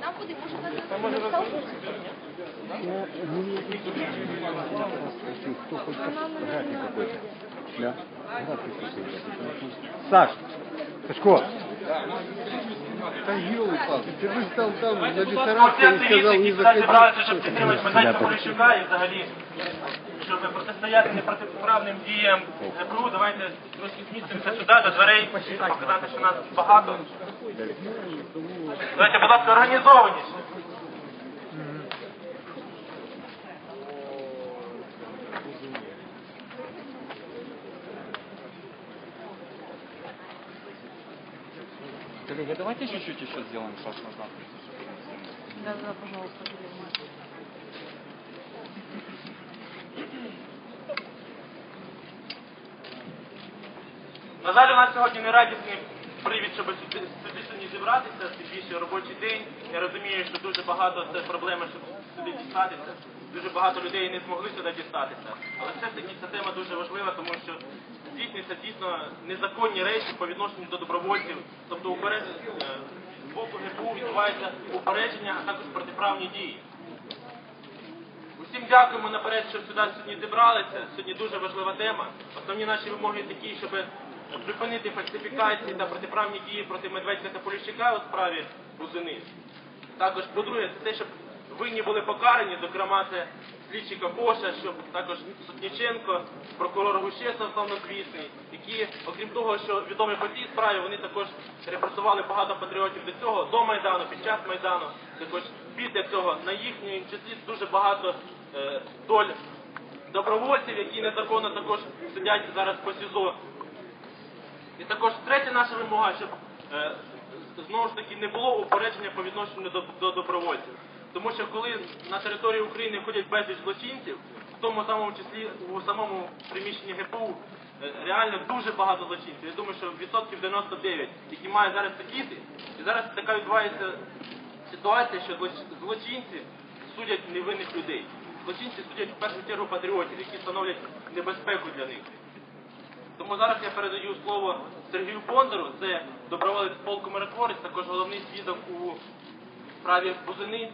Нам куди може Кто хоть график какой-то. Да? Саш, Сашко. Да елы-палки, ты же там на ветеранке и сказал не щоб підтримати Михайла Поліщука і взагалі, щоб протистояти непротиправним діям ГПУ, давайте трошки змістимося сюди, до дверей, показати, що нас багато. Давайте, будь ласка, організованість. Коллеги, давайте чуть-чуть еще сделаем шаг назад. Да, да, пожалуйста. На жаль, у нас сьогодні не радісний привід, щоб сюди, сюди сьогодні зібратися, це більше робочий день. Я розумію, що дуже багато це проблеми, щоб сюди дістатися. Дуже багато людей не змогли сюди дістатися. Але все ж таки ця тема дуже важлива, тому що здійснюються дійсно незаконні речі по відношенню до добровольців. Тобто е, з боку ГПУ відбувається упередження, а також протиправні дії. Усім дякуємо наперед, що сюди сьогодні зібралися. Сьогодні дуже важлива тема. Основні наші вимоги такі, щоб припинити фальсифікації та протиправні дії проти Медведька та Поліщука у справі Бузини. Також, по-друге, це те, щоб винні були покарані, зокрема, це слідчий Кокоша, щоб також Сотніченко, прокурор Гущесов славнозвісний, які, окрім того, що відомі по цій справі, вони також репресували багато патріотів до цього, до Майдану, під час Майдану, також після цього на їхній числі дуже багато е, доль добровольців, які незаконно також сидять зараз по СІЗО. І також третя наша вимога, щоб е, знову ж таки не було упередження по відношенню до, до добровольців. Тому що коли на території України ходять безліч злочинців, в тому самому числі у самому приміщенні ГПУ е, реально дуже багато злочинців. Я думаю, що відсотків 99, які мають зараз сидіти, і зараз така відбувається ситуація, що злочинці судять невинних людей. Злочинці судять в першу чергу патріотів, які становлять небезпеку для них. Тому зараз я передаю слово Сергію Бондару, це доброволець полку миротворець, також головний свідок у справі Бузини.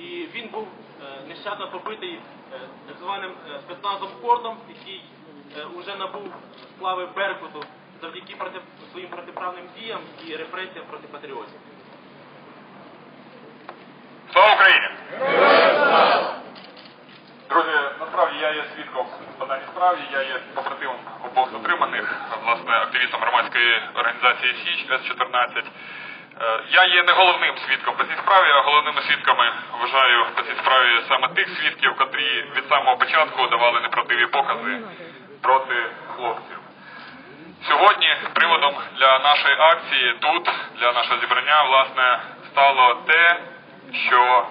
І він був е, нещадно побитий е, так званим е, спецназом Кордом, який е, уже набув слави Беркуту завдяки проти, своїм протиправним діям і репресіям проти патріотів. Слава Україні! Друзі, насправді я є свідком даній справі, я є побратимом обох затриманих, власне, активістом громадської організації Січ С-14. Е, Я є не головним свідком по цій справі, а головними свідками вважаю по цій справі саме тих свідків, котрі від самого початку давали неправдиві покази проти хлопців. Сьогодні приводом для нашої акції тут, для нашого зібрання, власне, стало те, що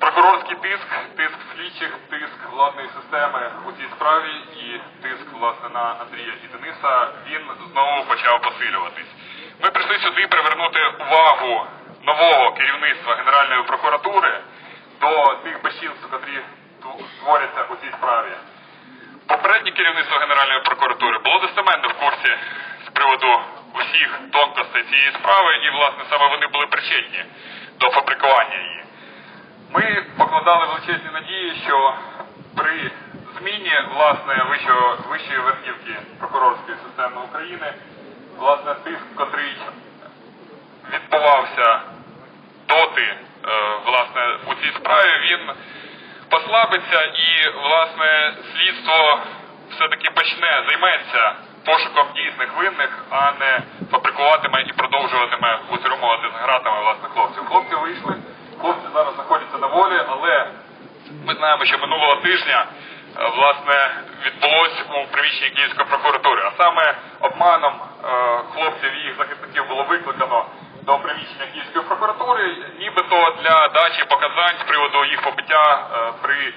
прокурорський тиск, тиск слідчих, тиск владної системи у цій справі і тиск власне на Андрія і Дениса, він знову почав посилюватись. Ми прийшли сюди привернути увагу нового керівництва Генеральної прокуратури до тих безчинств, ту- творяться у цій справі. Попереднє керівництво Генеральної прокуратури було достеменно в курсі з приводу усіх тонкостей цієї справи, і, власне, саме вони були причетні до фабрикування її. Ми покладали величезні надії, що при зміні власне вищої верхівки прокурорської системи України, власне, тиск, котрий відбувався доти, е, власне, у цій справі, він послабиться і, власне, слідство все-таки почне, займеться пошуком дійсних винних, а не фабрикуватиме і продовжуватиме утримувати з гратами власне хлопців. Хлопці вийшли, хлопці зараз знаходяться на волі, але ми знаємо, що минулого тижня власне відбулось у приміщенні Київської прокуратури, а саме обманом е, хлопців і їх захисників було викликано до приміщення Київської прокуратури, нібито для дачі показань з приводу їх побиття е, при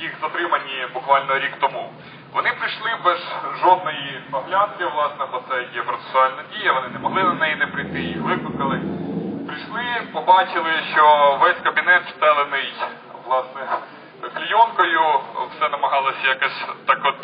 їх затриманні буквально рік тому. Вони прийшли без жодної оглядки, власне, бо це є процесуальна дія, вони не могли на неї не прийти, їх викликали. Прийшли, побачили, що весь кабінет встелений, власне, клійонкою, все намагалося якось так от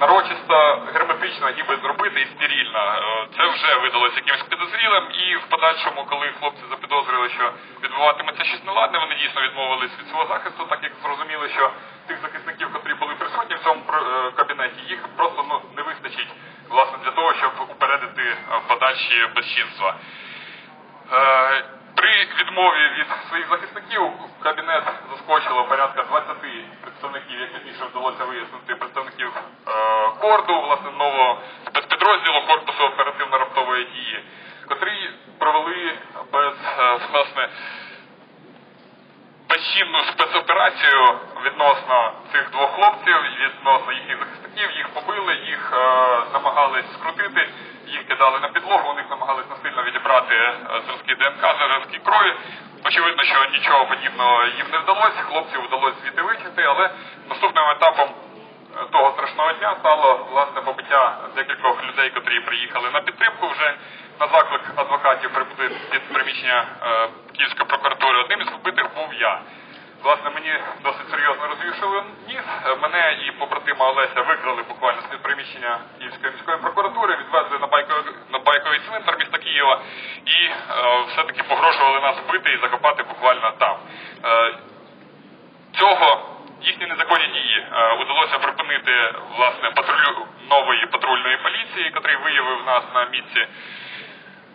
нарочисто, герметично ніби зробити і стерильно. Е, Це вже видалося якимось підозрілим, і в подальшому, коли хлопці запідозрили, що відбуватиметься щось неладне, вони дійсно відмовились від свого захисту, так як зрозуміли, що тих захисників, котрі були присутні в цьому е, кабінеті, їх просто ну не вистачить власне для того, щоб упередити е, подальші безчинства. При відмові від своїх захисників в кабінет заскочило порядка 20 представників, як пізніше вдалося вияснити, представників е, корду, власне, нового спецпідрозділу корпусу оперативно-раптової дії, котрі провели без е, власне безчинну спецоперацію відносно цих двох хлопців, відносно їхніх захисників, їх побили, їх е, намагались скрутити, їх кидали на підлогу, у них намагались насильно відібрати е, зразки ДНК, зразки крові. Очевидно, що нічого подібного їм не вдалося, хлопців вдалося звідти витягти, але наступним етапом е, того страшного дня стало власне побиття декількох людей, котрі приїхали на підтримку вже на заклик адвокатів прибути під приміщення е, Київської прокуратури. Одним із вбитих був я. Власне, мені досить серйозно розвішали ніс. Мене і побратима Олеся викрали буквально з приміщення Київської міської прокуратури, відвезли на байковий, на байковий цвинтар міста Києва і е, все-таки погрожували нас вбити і закопати буквально там. Е, цього їхні незаконні дії е, удалося припинити власне патрулю нової патрульної поліції, який виявив нас на місці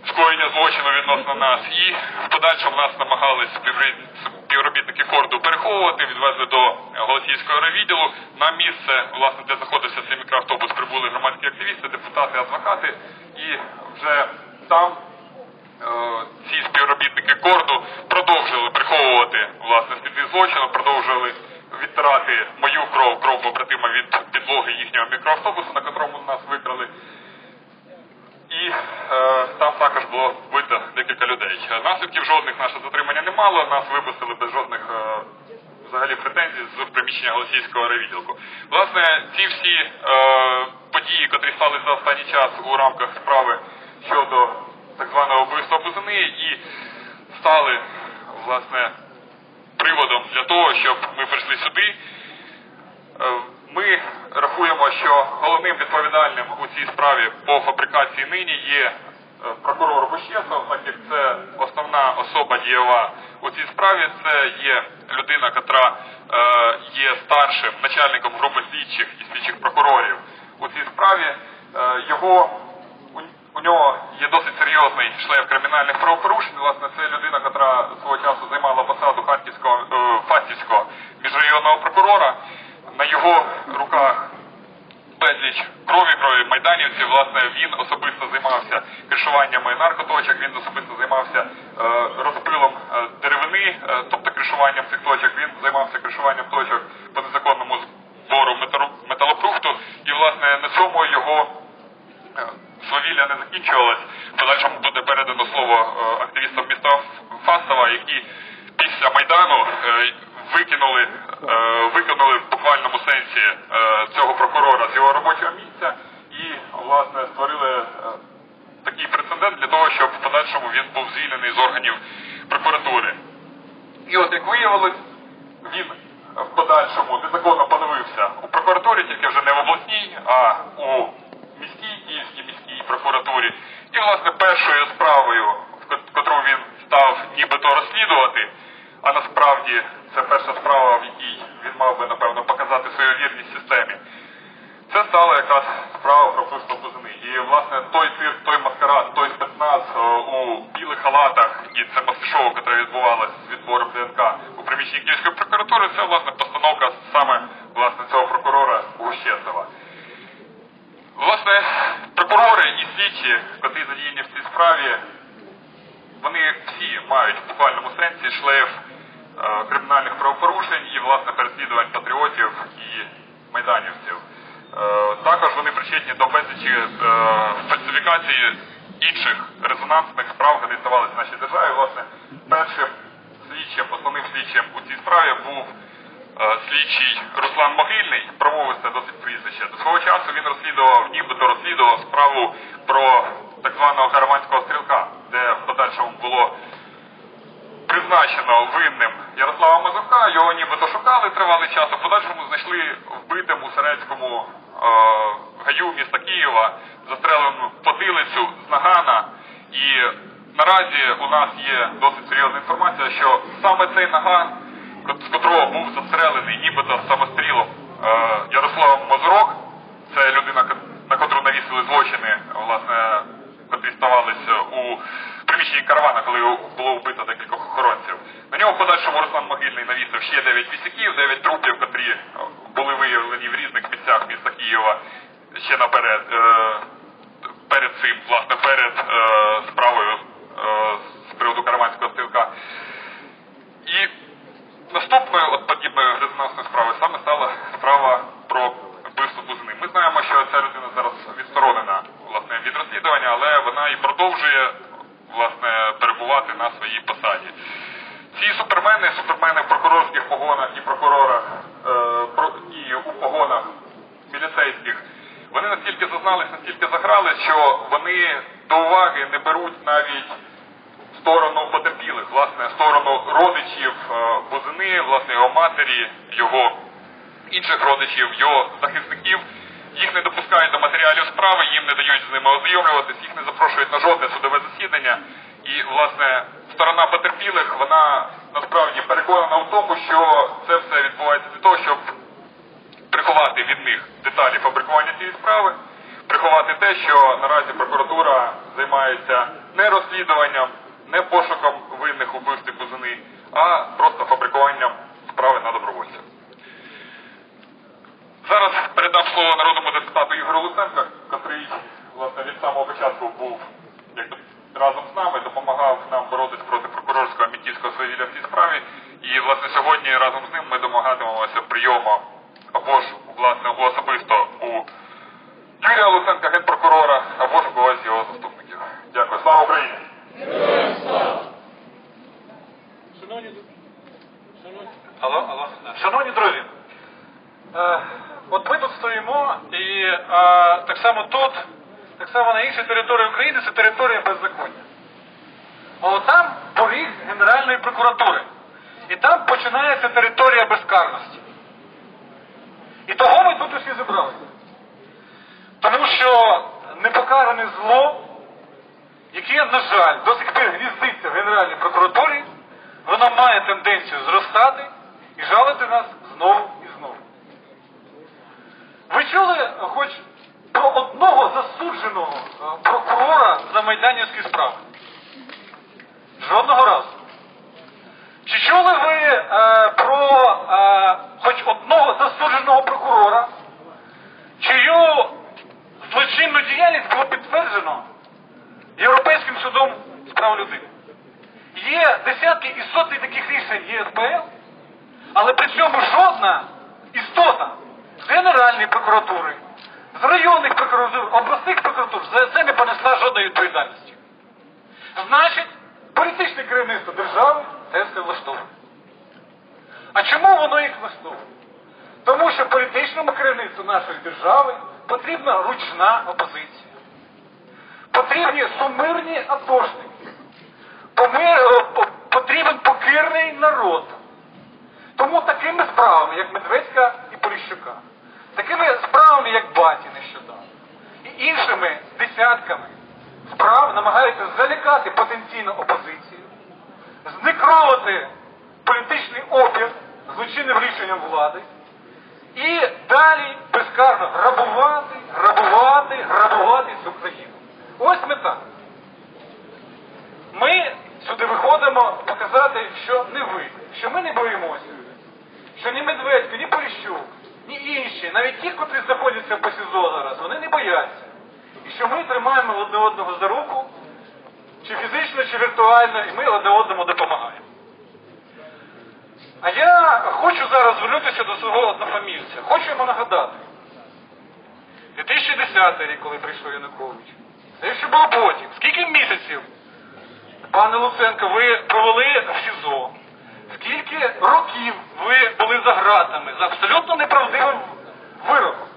скоєння злочину відносно нас, і в подальшому нас намагались співробіт- співробітники Форду переховувати, відвезли до Голосіївського райвідділу. На місце, власне, де знаходився цей мікроавтобус, прибули громадські активісти, депутати, адвокати, і вже там е, ці співробітники корду продовжили приховувати власне сліди злочину, продовжили відтирати мою кров, кров побратима від підлоги їхнього мікроавтобусу, на котрому нас викрали. І е, там також було вбито декілька людей. Е, Наслідків жодних наше затримання не мало, нас випустили без жодних е, взагалі претензій з приміщення Голосійського райвідділку. Власне, ці всі е, події, котрі стали за останній час у рамках справи щодо так званого вбивства Бузини, і стали власне приводом для того, щоб ми прийшли сюди. Е, Ми рахуємо, що головним відповідальним у цій справі по фабрикації нині є е, прокурор Бущесов, так як це основна особа дієва у цій справі. Це є людина, яка є старшим начальником групи слідчих і слідчих прокурорів у цій справі. Е, Його у, нього є досить серйозний шлейф кримінальних правопорушень. Власне, це людина, яка свого часу займала посаду харківського е, фастівського міжрайонного прокурора. На його руках безліч крові, крові майданівців. Власне, він особисто займався кришуваннями наркоточок, він особисто займався е, розпилом е, деревини, е, тобто кришуванням цих точок. Він займався кришуванням точок по незаконному збору метару- І, власне, на цьому його свавілля не закінчувалось. Подальшому буде передано слово активістам міста Фастова, які після Майдану викинули, е, викинули в буквальному сенсі е, цього прокурора з його робочого місця і, власне, створили е, такий прецедент для того, щоб в подальшому він був звільнений з органів прокуратури. І от як виявилось, він в подальшому незаконно поновився у прокуратурі, тільки вже не в обласній, а у міській Київській міській прокуратурі. І, власне, першою справою, котру він став нібито розслідувати, а насправді це перша справа, в якій він мав би, напевно, показати свою вірність системі. Це стала якраз справа про вбивство Бузини. І власне той цирк, той маскарад, той спецназ е, у білих халатах і це маски-шоу, яке відбувалося з відбором ДНК у приміщенні Київської прокуратури, це власне постановка саме власне цього прокурора Гущесова. Власне, прокурори і слідчі, котрі задіяні в цій справі, вони всі мають в буквальному сенсі шлейф кримінальних правопорушень і власне переслідувань патріотів і майданівців. Е, також вони причетні до безлічі е, фальсифікації інших резонансних справ, які ставалися в нашій державі. Власне, першим слідчим, основним слідчим у цій справі був слідчий Руслан Могильний, промовив це досить прізвище. До свого часу він розслідував, нібито розслідував справу про так званого караванського стрілка, де в подальшому було призначено винним Ярослава Мазурка, його нібито шукали тривалий час, а в подальшому знайшли вбитим у Серецькому е, гаю міста Києва, застрелену потилицю з Нагана. І наразі у нас є досить серйозна інформація, що саме цей Наган, з котрого був застрелений нібито самострілом е, Ярослав Мазурок, це людина, на котру навісили злочини, власне, котрі ставалися у приміщенні каравана, коли було вбито декількох охоронців. На нього в подальшому Руслан Могильний навісив ще 9 вісяків, 9 трупів, котрі е, були виявлені в різних місцях міста Києва ще наперед. е, Перед цим, власне, перед е, справою е, з приводу караванського стрілка. І наступною от подібною резонансною справою саме стала справа про вбивство Бузини. Ми знаємо, що ця людина зараз відсторонена власне від розслідування, але вона і продовжує на своїй посаді. Ці супермени, супермени в прокурорських погонах і прокурорах е, і у погонах міліцейських, вони настільки зазнались, настільки заграли, що вони до уваги не беруть навіть сторону потерпілих, власне, сторону родичів е, Бузини, власне, його матері, його інших родичів, його захисників. Їх не допускають до матеріалів справи, їм не дають з ними ознайомлюватись, їх не запрошують на жодне судове засідання. І, власне, сторона потерпілих, вона насправді переконана в тому, що це все відбувається для того, щоб приховати від них деталі фабрикування цієї справи, приховати те, що наразі прокуратура займається не розслідуванням, не пошуком винних у вбивстві Бузини, а просто фабрикуванням справи на добровольців. Зараз передам слово народному депутату Ігорю Луценко, котрий власне від самого початку був якби разом з нами, допомагав нам боротися проти прокурорського мітівського свавілля в цій справі. Сьогодні разом з ним ми домагатимемося прийому або ж власне особисто у Юрія Луценка, генпрокурора, або ж у когось з його заступників. Дякую. Слава Україні! Алло, алло. Шановні друзі, е, от ми тут стоїмо, і е, так само тут, так само на іншій території України це територія беззаконня. А от там поріг Генеральної прокуратури. І там починається територія безкарності. І того ми тут усі зібралися. Тому що непокаране зло, яке, на жаль, до сих пір гніздиться в Генеральній прокуратурі, воно має тенденцію зростати і жалити нас знову і знову. Ви чули хоч про одного засудженого е, прокурора за майданівські справи? Жодного разу. Чи чули ви е, про е, хоч одного засудженого прокурора, чию злочинну діяльність було підтверджено Європейським судом з прав людини? Є десятки і сотні таких рішень ЄСПЛ, але при цьому жодна істота з Генеральної прокуратури, з районних прокуратур, обласних прокуратур за це не понесла жодної відповідальності. Значить, політичне керівництво держави це. А чому воно їх влаштовує? Тому що політичному керівництву нашої держави потрібна ручна опозиція. Потрібні сумирні атошники. Потрібен покірний народ. Тому такими справами, як Медведська і Поліщука, такими справами, як Баті нещодавно, і іншими десятками справ намагаються залякати потенційну опозицію, зникровувати політичний опір злочинним рішенням влади і далі безкарно грабувати, грабувати, грабувати цю країну. Ось мета. Ми сюди виходимо показати, що не ви, що ми не боїмося, що ні Медведський, ні Поліщук, ні інші, навіть ті, котрі знаходяться по СІЗО зараз, вони не бояться. І що ми тримаємо одне одного за руку, чи фізично, чи віртуально, і ми одне одному допомагаємо. А я хочу зараз звернутися до свого однофамільця. Хочу йому нагадати. 2010 рік, коли прийшов Янукович. Це ще було потім. Скільки місяців, пане Луценко, ви провели в СІЗО? скільки років ви були за ґратами за абсолютно неправдивим вироком.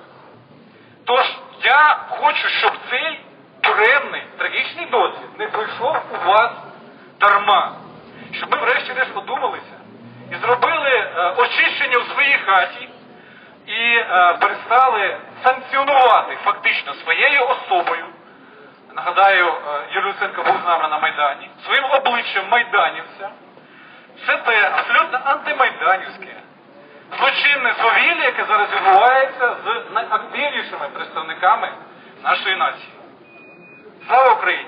Тож я хочу, щоб цей тюремний трагічний досвід не пройшов у вас дарма. Щоб ми врешті-решт подумалися і зробили е, очищення у своїй хаті і е, перестали санкціонувати фактично своєю особою. Нагадаю, Юрій Луценко був з нами на Майдані, своїм обличчям майданівця. Все те абсолютно антимайданівське, злочинне свавілля, яке зараз відбувається з найактивнішими представниками нашої нації. Слава Україні!